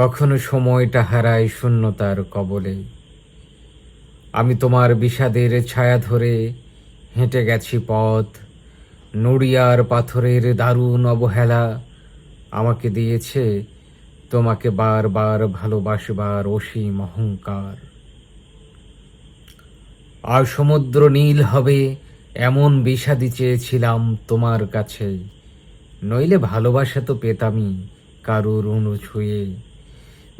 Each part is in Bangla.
কখনো সময়টা হারায় শূন্যতার কবলে। আমি তোমার বিষাদের ছায়া ধরে হেঁটে গেছি পথ, নড়িয়ার পাথরের দারুণ অবহেলা আমাকে দিয়েছে তোমাকে বারবার ভালোবাসবার অসীম অহংকার। আর সমুদ্র নীল হবে এমন বিষাদি চেয়েছিলাম তোমার কাছে, নইলে ভালোবাসা তো পেতামই কারুর অনু ছুঁয়ে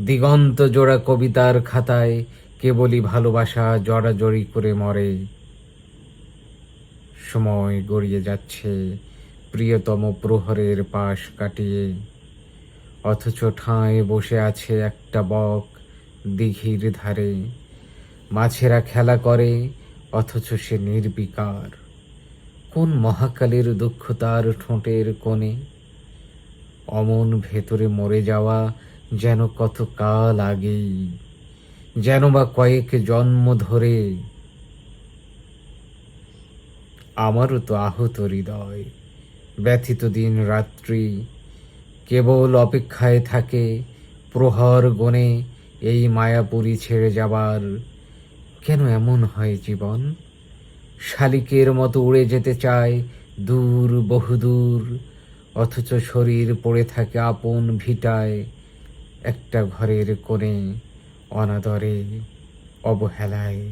দিগন্ত জোড়া কবিতার খাতায় কেবলই ভালোবাসা জড়াজড়ি করে মরে। সময় গড়িয়ে যাচ্ছে প্রিয়তম প্রহরের পাশ কাটিয়ে। অথচ ঠাঁয়ে বসে আছে একটা বক দিঘির ধারে। মাছেরা খেলা করে, অথচ সে নির্বিকার। কোন মহাকালের দুঃখ তার ঠোঁটের কোণে? অমন ভেতরে মরে যাওয়া যেন কত কাল আগেই, যেন বা কয়েক জন্ম ধরে। আমারও তো আহত হৃদয়, ব্যথিত দিন রাত্রি, কেবল অপেক্ষায় থাকে প্রহর গণে এই মায়াপুরী ছেড়ে যাবার। কেন এমন হয় জীবন? শালিকের মতো উড়ে যেতে চায় দূর, বহুদূর, অথচ শরীর পড়ে থাকে আপন ভিটায়। একটা ঘরের কোণে অনাদরে অবহেলায়।